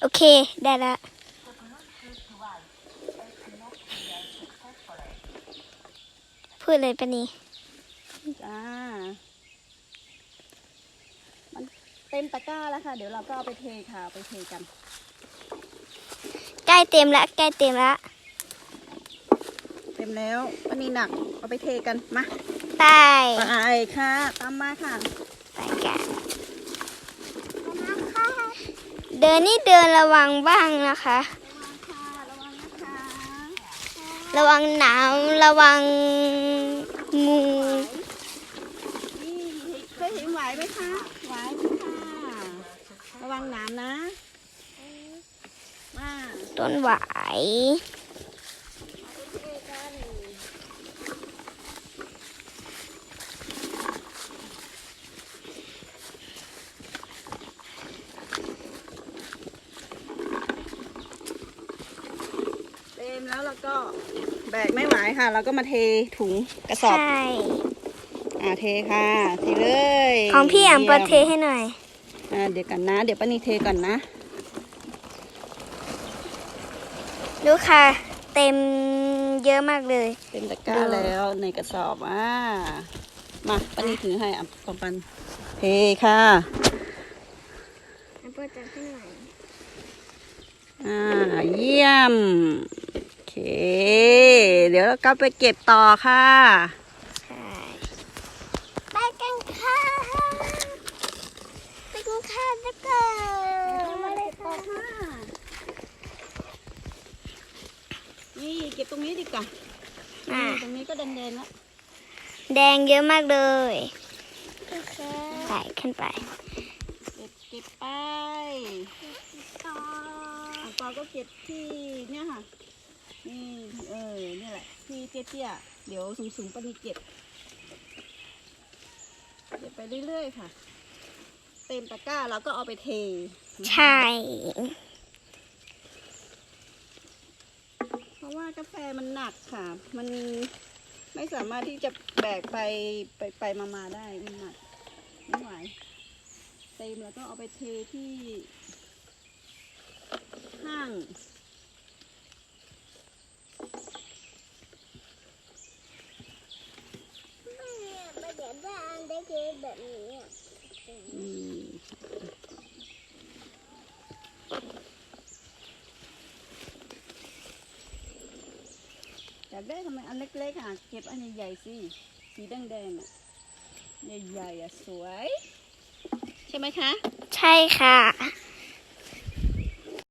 โอเค ได้ละพูดเลยปะนี่จ้า มันเต็มตะกร้าแล้วค่ะ เดี๋ยวเราก็เอาไปเทค่ะเอาไปเทกัน ใกล้เต็มละใกล้เต็มละเต็มแล้วก็นี่หนัก เอาไปเทกัน มา ไป ไปค่ะ ตามมาค่ะ ไปกันเดินนี่เดินระวังบ้างนะคะค่ะระวังนะคะระวังหนาวระวังงูนี่เคยเห็นไหวไหมคะไหวไหมค่ะระวังหนามนะมาต้นหวาย เทกัน เต็ม แล้วเราก็แบกไม่ไหวค่ะ เราก็มาเทถุงกระสอบใช่ อ่าเทค่ะ เทเลยของพี่อ่างประเทยี่ยมให้หน่อย อ่าเดี๋ยวกันนะ เดี๋ยวป้านีเทก่อนนะ ดูค่ะ เต็มเยอะมากเลย เต็มตะกร้าแล้วในกระสอบอ่ามาป้านีถือให้อะปอมปันเทค่ะอันเปิดจะให้หน่อยอ่าเยี่ยมโอ เคเดี๋ยวเราก็ไปเก็บต่อค่ะ ไปกันค่ะไปกันค่ะทุกคนมาเลยค่ะนี่เก็บตรงนี้ดีกว่าตรงนี้ก็แดงๆแล้วแดงเยอะมากเลยใส่ขึ้นไปเก็บเก็บไปอะปอก็เก็บที่เนี่ยค่ะ นี่เออนี่แหละที่เตี้ยๆเดี๋ยวสูงๆป้านีเก็บเก็บไปเรื่อยๆค่ะ เต็มตะกร้าเราก็เอาไปเท ใช่ เพราะว่ากาแฟมันหนักค่ะ มันไม่สามารถที่จะแบกไปไปไปมามาได้มันหนักไม่ไหวเต็มแล้วก็เอาไปเทที่ห้าง ไม่เดี๋ยว บ้านได้เจอแบบนี้อืมอยากได้ทำไมอันเล็กๆอะเก็บอันใหญ่ๆสิสีแดงๆอะใหญ่ๆอะสวย ใช่ไหมคะ ใช่ค่ะ